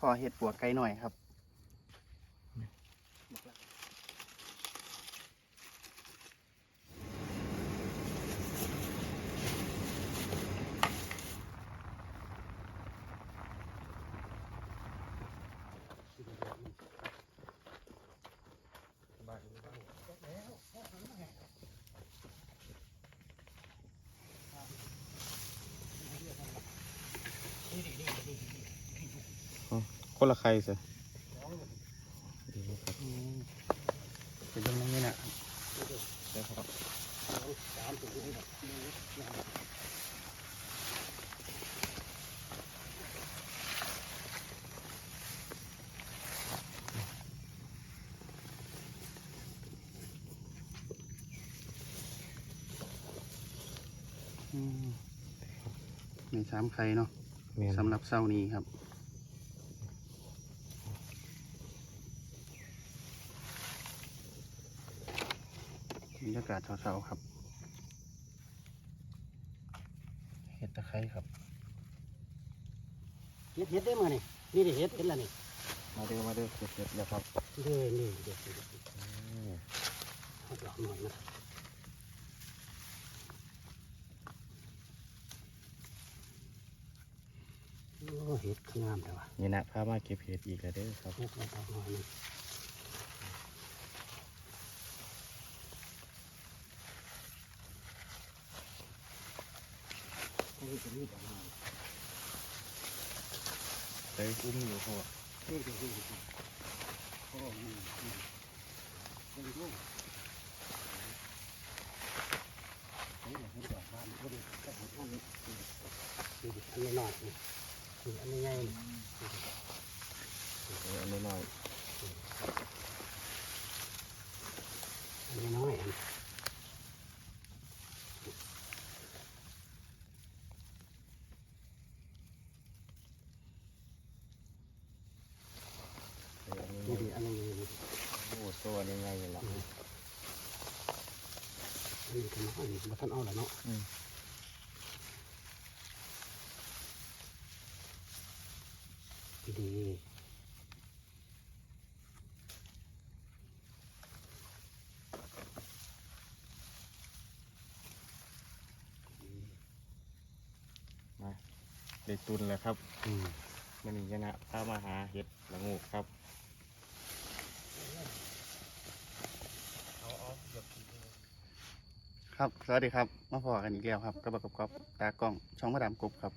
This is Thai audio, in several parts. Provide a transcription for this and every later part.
พอเห็ดปวกไก่หน่อยครับ คนละใครสิเป็นยังไงนะอืมในสามไข่เนาะแม่นสำหรับเศร้านี้ครับ บรรยากาศเช้าๆครับเห็ดตะไคร้ครับเฮ็ดเฮ็ดได้มานี่นี่ได้เฮ็ดเฮ็ดละนี่มาเด้อมาเด้อเก็บเห็ดแล้วครับเด้อนี่เด็ดเด็ดอืมเอาดอกหน่อยนะโอ้เฮ็ดคืองามแต่ว่านี่นะพามาเก็บเห็ดอีกแล้วเด้อครับเฮ็ดเอาดอกหน่อย นี่จะมีดอกหน่อยเต้ยอุ้มอยู่พอนี่เดี๋ยวนี่เดี๋ยวโอ้นี่นี่นี่เฮ้ยเห็นดอกบานก็ดีก็เห็นอันนี้นี่อันนี้หน่อยนี่อันนี้ใหญ่อันนี้หน่อย อันนี้น้อยอัน เอออันนี้ห นี่ น่อย ดิอันนี้นี่ โอ้ตัวนี้ไงล่ะ อัน นี้ก็น้อยนี่บ่ทันเอาละเนาะอืมดีๆได้ตุนแล้วครับ อืมมันนี่ชนะพามาหาเห็ดละงูกครับ ครับ สวัสดีครับ มาพอกันอีกแล้วครับกระบอกกับกอบตากล้อง ช่องมาดามกบครับ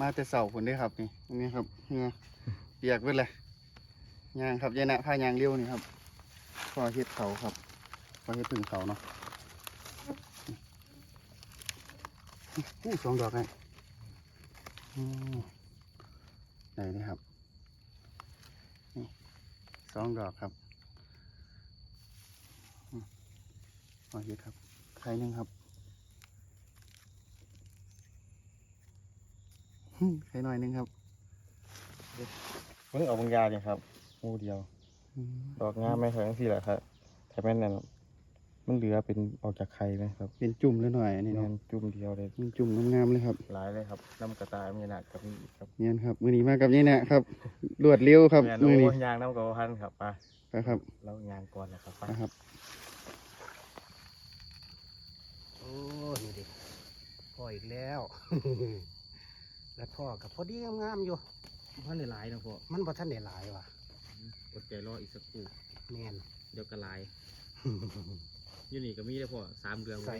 มาแต่เสาผลได้ครับนี่นี้ครับเหงือเปียกเบิดเลยยางครับยานะพายางเลี้ยวนี่ครับพอเฮ็ดเขาครับพอเฮ็ดพึ่งเขาเนาะอู้สองดอกไงอืมไหนนี่ครับสองดอกครับ พอเฮ็ดครับ ไข่หนึ่งครับอืมไข่หน่อยหนึงครับเพิ่งเอาบางยาเนี่ยครับงูเดียวอืมดอกงามไม่ใช่ทั้งสี่แหละครับแต่แม่นนั่นมันเหลือเป็นออกจากไข่ไหมครับ เป็นจุ่มเลยหน่อยอันนี้แม่เนาะนจุ่มเดียวเลยเป็นจุ่มงามๆเลยครับ หลายเลยครับน้ำกระต่ายมีหนักกับมีอีกครับเนี่ยครับมือนี้มากับนี่นะครับรวดเร็วครับแม่นมือโอ้นี้ยางน้ำกับพันครับไปไปครับแล้วยางก่อนนะครับไปนะครับโอ้ นี่ดิพ่ออีกแล้วแล้วพ่อกับพอดีงามๆอยู่พันหลายนะพ่อมันบ่ทันได้หลายว่ะอดใจรออีกสักครู่แม่นเดี๋ยวก็หลายอยู่นี่ก็มีได้พ่อสามเดือนใส่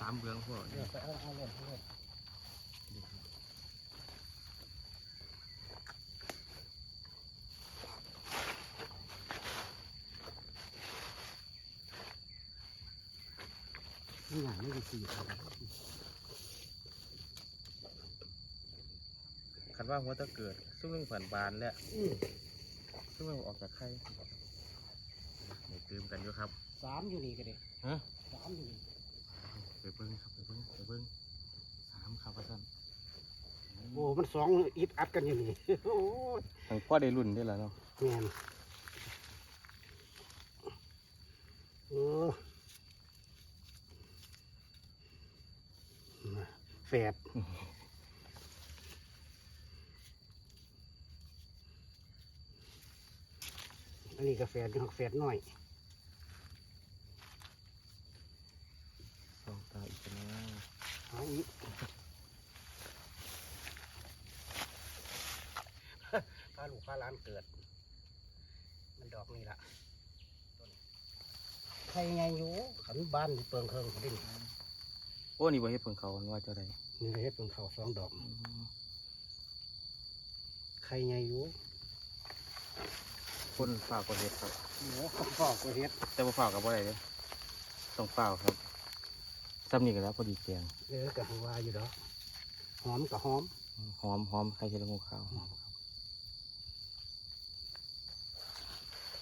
สามเดือนพ่อเดี๋ยวไปเอาเอาเลยเอาเลย นี่หนังไม่ได้สีครับคันว่าหัวตะเกิดซุ้มเรื่องผ่านบานแล้วอืมซุ้มเรื่องออกจากไข่เดี๋ยวตื่มกันอยู่ครับสามอยู่นี่ก็ได้ฮะสามอยู่นี่ไปเบิ้งครับไปเบิ้งไปเบิ้งสามครับอาจารย์โอ้มันสองอิดอัดกันอยู่นี่โอ้ยทางพ่อได้รุ่นได้แล้วเนาะแม่นโอ้ แฝดอันนี้กาแฝดหกแฝดหน่อยสองตาอีกแล้วเอาอีกพาลูกพาล้านเกิด มันดอกนี่ละใครไงอยู่ขันบ้านเปิงเคิงดิ้น โอ้นี่บ่เฮ็ดเพิ่งเขาว่าเจ้าใดนี่เลยเฮ็ดเป็นเขาสองดอกใครไงอยู่คนเปล่าก็เฮ็ดครับเหนือข้าวฟอกก็เฮ็ดแต่บ่เปล่ากับบ่ได้เด้อต้องเปล่าครับซ้ำนี่ก็แล้วพอดีแกงเออกับหัวาอยู่ดอกหอมกับหอม หอมหอมใครจะลงข้าวหอมครับ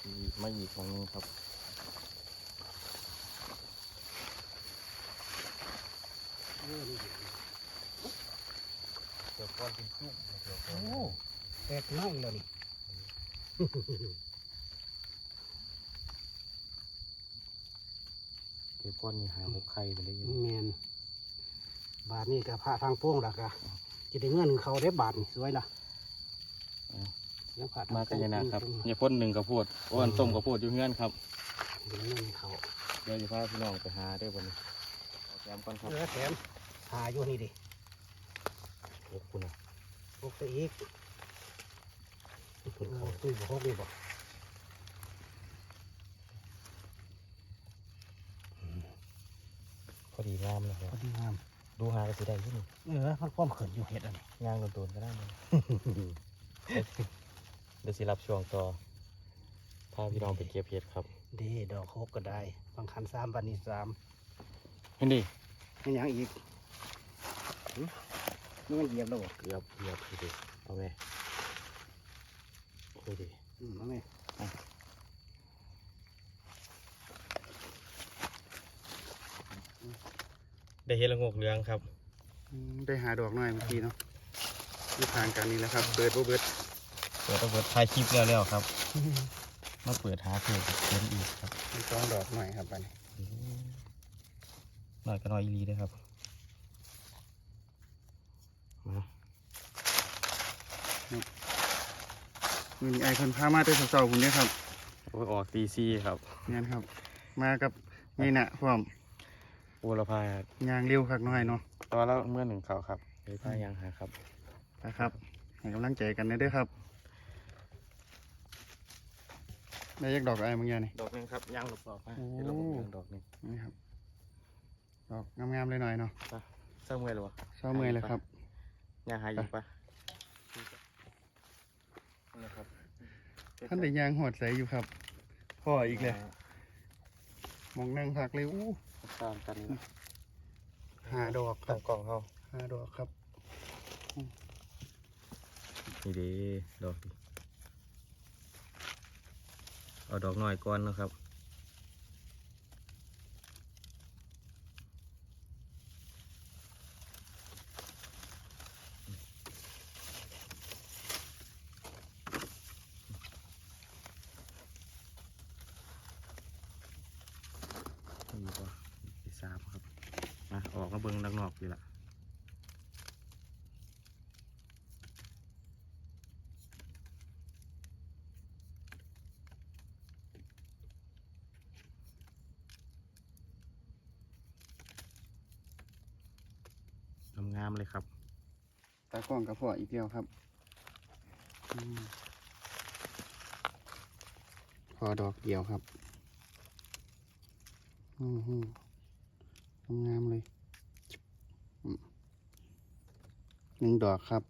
อีกไม่อีกของหนึงครับ เออนี่เดี๋ยวก้อนเป็นจุ่มเดี๋ยวก้อนโอ้แตกน้อยแล้วนี่เดี๋ยวก้อนนี่หาหกไข่ไปเลยอยู่แมนบาทนี่กับผ้าทางโป้งหลักอะจะได้เงินเขาได้บาทนี่สวยละแล้วผ้าทางมากันยานาครับโป้งอย่าพ่นหนึ่งกระโพดอ้วนต้มกระโพดอยู่เงื่อนครับได้เงินเขาเดี๋ยวจะพาพี่น้องไปหาได้อวันนี้เอาแถมก่อนครับเออแถม หาอยู่นี่ดิขอบคุณนะพกไปอีกเออตู้บ่พกนี่บ่พอดีงามนะครับพอดีงาม ดูหาก็สิได้อยี่นี่เออมันความเขินอยู่เห็ดอันนี้ย่างโดนๆก็ได้เลยเดี๋ยวสิรับช่วงต่อพาพี่น้องไปเก็บเห็ดครับดีดอกโคกก็ได้บางคันสามบันนี้สามเห็นดิไม่ยังอีกหึ นี่มันเหยียบแล้วบ่เกือบเกือบดูดิเอาไหมดูดิอืมเอาไหมได้เห็ดละงกเหลืองครับอืมได้หาดอกหน่อยเมื่อกี้เนาะที่ทางกันนี่แหละครับเปิดบ่เบิดเปิดเอาเปิดถ่ายคลิปแล้วแล้วครับ มาเปิดหาเพื่อเห็นอีกครับมีสองดอกหน่อยครับอันนี้หน่อยก็น้อยอีหลีเด้อครับ มามีไอคนพามาแต่เสาๆคุณเนี่ยครับโอ้ยออกตีซี่ครับงั้นครับ มากับนี่นะพร้อมโอละพายยางเร็วคักหน่อยเนาะตอนแล้วเมื่อหนึ่งเขาครับเดี๋ยวพายางหาครับนะครับให้กำลังใจกันนะเด้อครับได้ยักดอกอะไรบางอย่างนี่ดอกหนึงครับย่างหลบดอกมาโอ้เห็ดละงกเหลืองดอกหนึงนี่ครับดอกงามๆเลยหน่อยเนาะเศร้าเมื่อยเลยวะเช้าเมื่อยเลยครับ ย่างหาอีกปะนี่ครับท่านได้ยางหอดใสอยู่ครับพ่ออีกเลยมองนั่งพักเลยอู้ตามกันนะหาดอกคตั้รับงกล่องเขาหาดอกครับนี่ดีดอกดีเอาดอกหน่อยก่อนนะครับ นี่ก็ที่สามครับมาอ อกมาเบิ้งดังนอกดีละงามๆเลยครับ ตากล้องกับพ่ออีกเดียวครับอืมพอดอกเดียวครับ อือหืองามๆเลยอืม หนึ่งดอกครับ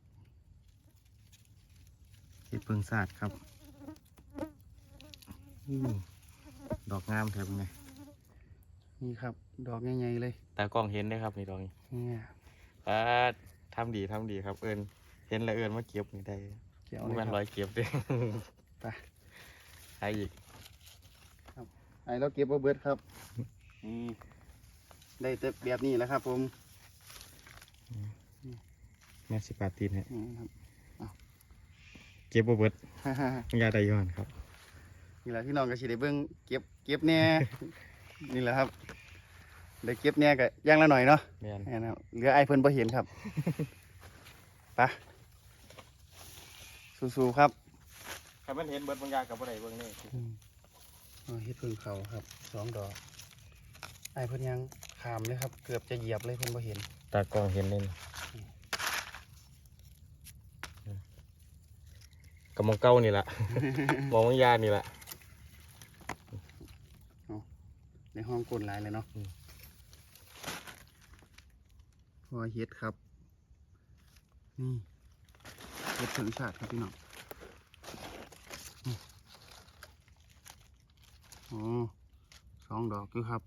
เห็ดเพิงศาสตร์ครับอืมดอกงามแถบไงนี่ครับ ดอกใหญ่ๆเลยตากล้องเห็นได้ครับนี่ดอกนี้เนี่ยป้าดทำดีทำดีครับ เอิญเห็นแล้วเอิญมาเก็บนี่ได้เกี่ยวมัเลยนคร้รัอบยเก็บเด้ไปใช้อีกไอ้เราเก็บเอาเบิดครับนี่ได้แต่แบบนี้แหล้วครับผม แม่สิบาทตีนฮะนี่ครับเก็บบ่เบิดฮ่าฮ่าฮ่ายาได้ย้อนครับนี่แหละพี่น้องก็สิได้เบิ่งเก็บเก็บแหน่นี่แหละครับได้เก็บแหน่ก็อย่างละหน่อยเนาะแม่นแม่นครับเหลือไอ้เพิ่นบ่เห็นครับไปสู้ๆครับคถ้ามันเห็นเบิดบางอย่างกับบ่ได้เบิ่งนี่อืมเอาเฮ็ดพึ่งเขาครับสองดอกไอ้ายเพิ่นยังขามเลยครับ เกือบจะเหยียบเลยเพิ่นบ่เห็นตากล้องเห็นเลยนะ กับมองเก้านี่แหละ มองบางอยางนี่แหละในห้องกลนหลายเลยเนาะอืมพอเฮ็ดครับ นี่เฮ็ดถึงชาติครับพี่น้องนี่โอ้สองดอกอยู่ครับ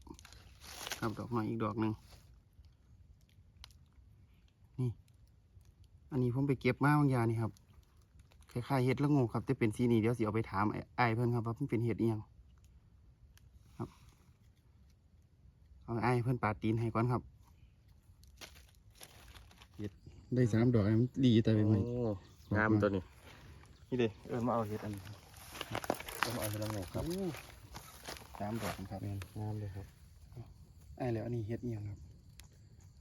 ครับดอกน้อยอีกดอกหนึ่งนี่ อันนี้ผมไปเก็บมาบางอย่างนี่ครับ คล้ายๆเห็ดละโงูครับแต่เป็นสีนี้เดี๋ยวสิเอาไปถามไอ้ไอ้ายเพิ่นครับว่ามันเป็นเห็ดอีหยังเอาไอ้ายเพื่อนปาดตีนให้ก่อนครับเฮ็ดได้สามดอกอันมันดีแต่เป็นไงโอ้งามตัวนี้นี่เด้เอิ้นมาเอาเห็ดอันนี้เอิ้นมาเอาเห็ดละโงกครับโอ้สามดอกครับแม่นงามเลยครับไอ้ายแล้วอันนี้เฮ็ดอีหยังครับ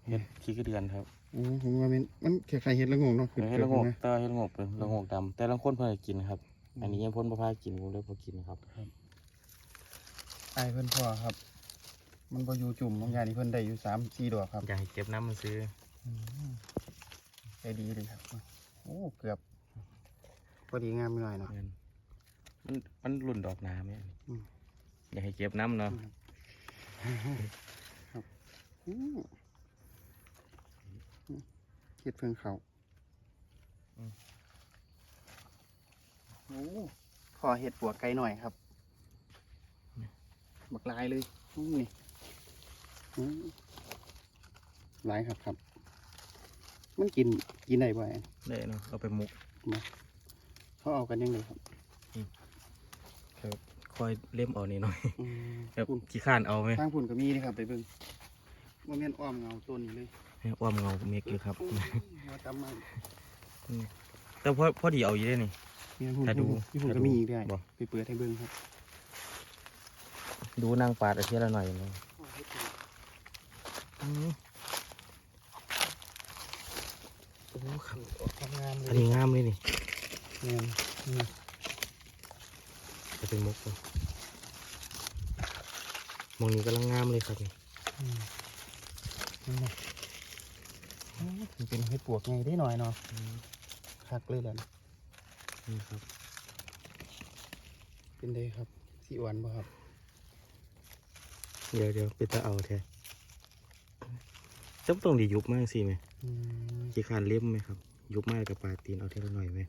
เห็ดขี้กระเดือนครับ โอ้ผมว่ามันมันคล้ายๆเฮ็ดละโงูเนาะเห็ดละโงกแต่ว่าเห็ดละโงกเป็นละโงกดำแต่ละคนเพิ่นให้กินครับ อันนี้ยังพ้นบ่พากินผมเลยบ่กินครับ ไอ้ายเพื่อนพ่อครับ มันบ่อยู่จุ่มบางอย่างนี่เพิ่นได้อยู่สามสี่ดอกครับอยากให้เก็บน้ำมันซื้อใจดีเลยครับ โอ้เกือบพอดีงามไปหน่อยเนาะแม่นมันมันรุ่นดอกน้ำเนี่ยอืม อยากให้เก็บน้ำเนาะ ครับอื มเฮ็ดเพิ่งเขาโอ้พอเห็ดปัวไก่หน่อยครับ บักลายเลยอู้นี่อืมหลายครับครับ มันกินกินได้บ่อยได้เนาะเอาไปหมุกเขาเอากันยังไงครับครับคอยเล่มเอานี่หน่อยอืมแบบคุณขี้ข้านเอาไหมทางพุ่นก็มีนี่ครับไปเบิ่งว่าแม่นอ้อมเงาต้นนี้เลยให้ อ้อมเงาเมกอยู่ครับโอ้ยหัวจำมาแต่พอพอดีเอาอยู่ได้นี่นี่พุ่นถ้าดูพี่พุ่นถ้าก็ดูมีอีกได้บ่ไปเปิดให้เบิ่งครับ ดูนางปาดอาเทียละหน่อยเลยโอ้ครับทำงานเลอันยนี้งามเลยนี่เงินนี่จะเป็นมุกเลยมองนี้กำลังงามเลยครับนี่อืมนี่นะโอ้ย มันเป็นเห็ดปวกไงได้หน่อยเนาะคักเลยแหละนี่ครับ เป็นได้ครับสีอ่อนป่ะครับ เดี๋ยวเดี๋ยวไปตาเอาแท้จำต้องดียุบมากสิไหมอืมขี้ขานเล่มไหมครับ ยุบมากกับปลาตีนเอาเท่าหน่อยไหม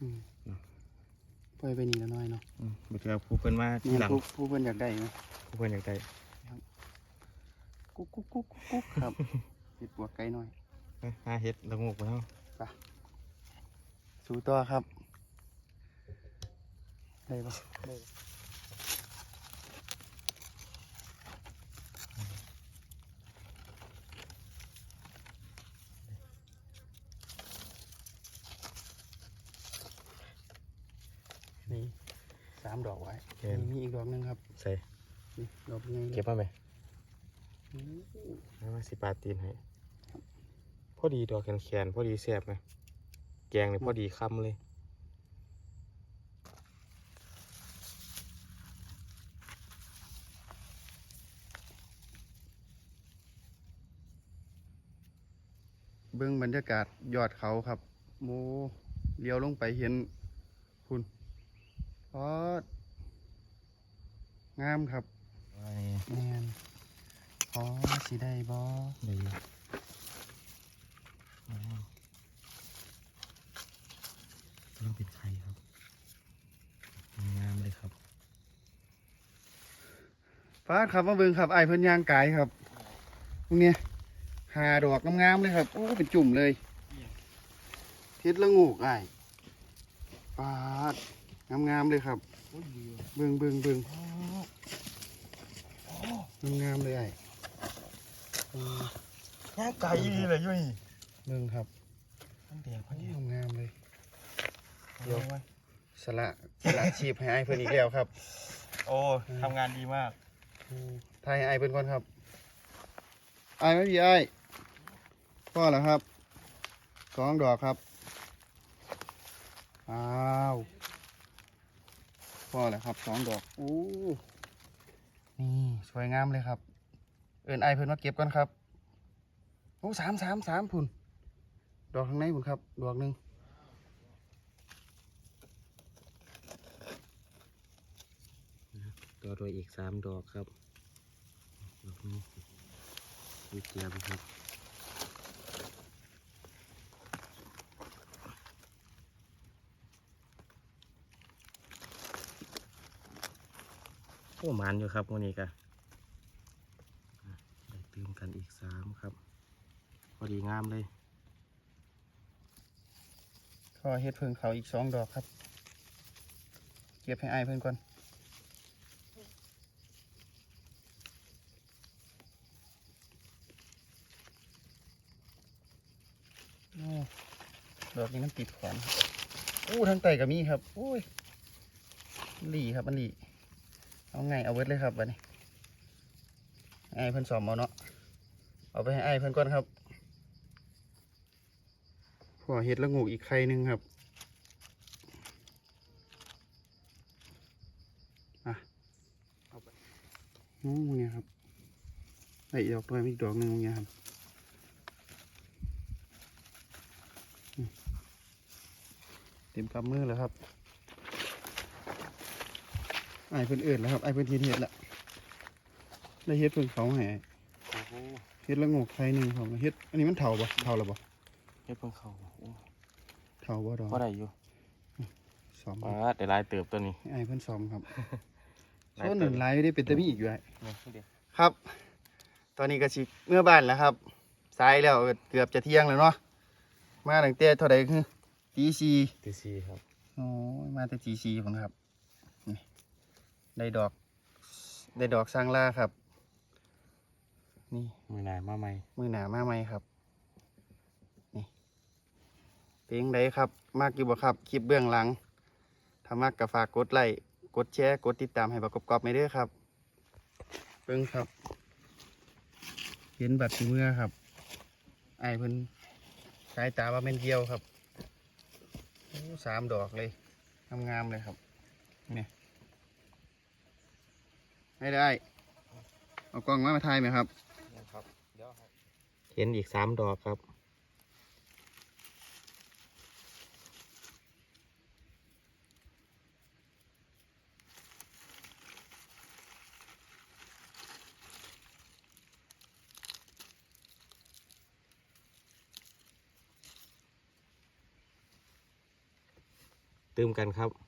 อืมเนาะปล่อยไปนี่ละน้อยเนาะอืมบัดนี้ผู้เพิ่นมาที่นี่หลังผู้ผู้เพิ่นอยากได้ไหมผู้เพิ่นอยากได้กุ๊กกุ๊กกุ๊กกุ๊กครับเห็ดปวกไกลหน่อยไป หาเห็ดละงกมาเนาะสู่ตัวครับ ได้ปะได้นี่สามดอกไว้เห็นมีอีกดอกหนึงครับใส่นี่ดอกยังไงเก็บมาไหมอืมแล้วมาสิปลาตีนให้ พอดีดอกแขนแขนๆพอดีแซ่บไหมแกงเลยพอดีคำเลยเบื้องบรรยากาศยอดเขาครับโมเลี้ยวลงไปเห็นคุณพอดงามครับแมนพอสิได้บอได้ ต้องเป็นไข่ครับ งามเลยครับฟ้าครับมาเบิ่งครับไอายเพิ่นยางกายครับพวกเนี้ยหาดอกงามๆเลยครับ โอ้เป็นจุ่มเลยเฮ็ดละงูกไอายฟาดงามๆเลยครับเบิ่งเบิ่งเบิ่งงามๆเลยไอายอืมย่างไก่ดีเลยยุ่ย เบิ่งครับมันแดงพอดีงามๆเลย เดี๋ยวสละสละชีพให้ไอายเพิ่นอีกแล้วครับ โอ้ทำงานดีมากทายให้ไอายเป็นก่อนครับไอายไม่มีไอายพ่อเหรอครับสองดอกครับ อ้าวพอแล้วครับสองดอกอู้นี่สวยงามเลยครับ เอินไอเพิ่นมาเก็บก่อนครับ โอ้สามสามสามพุ่น ดอกข้างในพุ่นครับดอกหนึ่งต่อโดวยอีกสามดอกครับดอกนี้มีเกียมครับโอ้หมันอยู่ครับวันนี้กะได้ตื่มกันอีกสามครับ พอดีงามเลย ขอเฮ็ดเพิ่งเขาอีกสองดอกครับ เก็บให้ไอายเพิ่นก่อนดอกนี้มันติดขวานอู้ทางไต่ก็มีครับโอ้ยมันหลีครับมันหลีเอาไงเอาเวิร์ดเลยครับวันนี้ไอายเพิ่นสอมเอาเนาะเอาไปให้ไอายเพิ่นก่อนครับ อเฮ็ดละงูอีกไข่หนึงครับโอ้เนี่ยครับไอ้ดอกด้วยอีกดอกหนึ่งเนี่ยครับอืมเต็มกำมือแล้วครับไอ้เพิ่นเอิดแล้วครับไอ้เพิ่นเฮ็ดเฮ็ดละได้เฮ็ดเพิ่นเขาให้โอ้โหเฮ็ดละโงกไข่หนึ่งครับเฮ็ดอันนี้มันเถาบ่เถาแล้วบ่ เฮ็ดเพิ่งเขาโอ้เถาบ่ดอกพอได้อยู่สอมปาดได้หลายเติบตัวนี้ให้ไอ้เพิ่นสอมครับหลายโซนหเตินึ่บงลายได้เป็นตะมีอีกอยู่ไอ้เนี่ยเดี๋ยวครับ ตอนนี้ก็สิเมื่อบ้านแล้วครับสายแล้วเกือบจะเที่ยงแล้วเนาะมาตั้งแต่เท่าไหร่คือตีสี่ตีซีครับโอ้ยมาแต่ตีสี่ผมครับนี่ได้ดอกได้ดอกสร้างล่าครับ นี่มือหนายมาใหม่มือหนามาไหมครับนี่ เพลงใดครับ มากอยู่บ่ครับ คลิปเบื้องหลัง ถ้ามากก็ฝากกดไลค์กดแชร์ กดติดตามให้ประกอบกอบไม่เด้อครับ เบิ่งครับ เห็นบัตรสีเมื่อครับไอ้ายเพิ่นสายตาว่าเป็นเดียวครับโอ้สามดอกเลยงามๆเลยครับนี่ไม่ได้ เอากล้องมามาถ่ายไหมครับนะครับเดี๋ยวเห็นอีกสามดอกครับ ตื่มกันครับ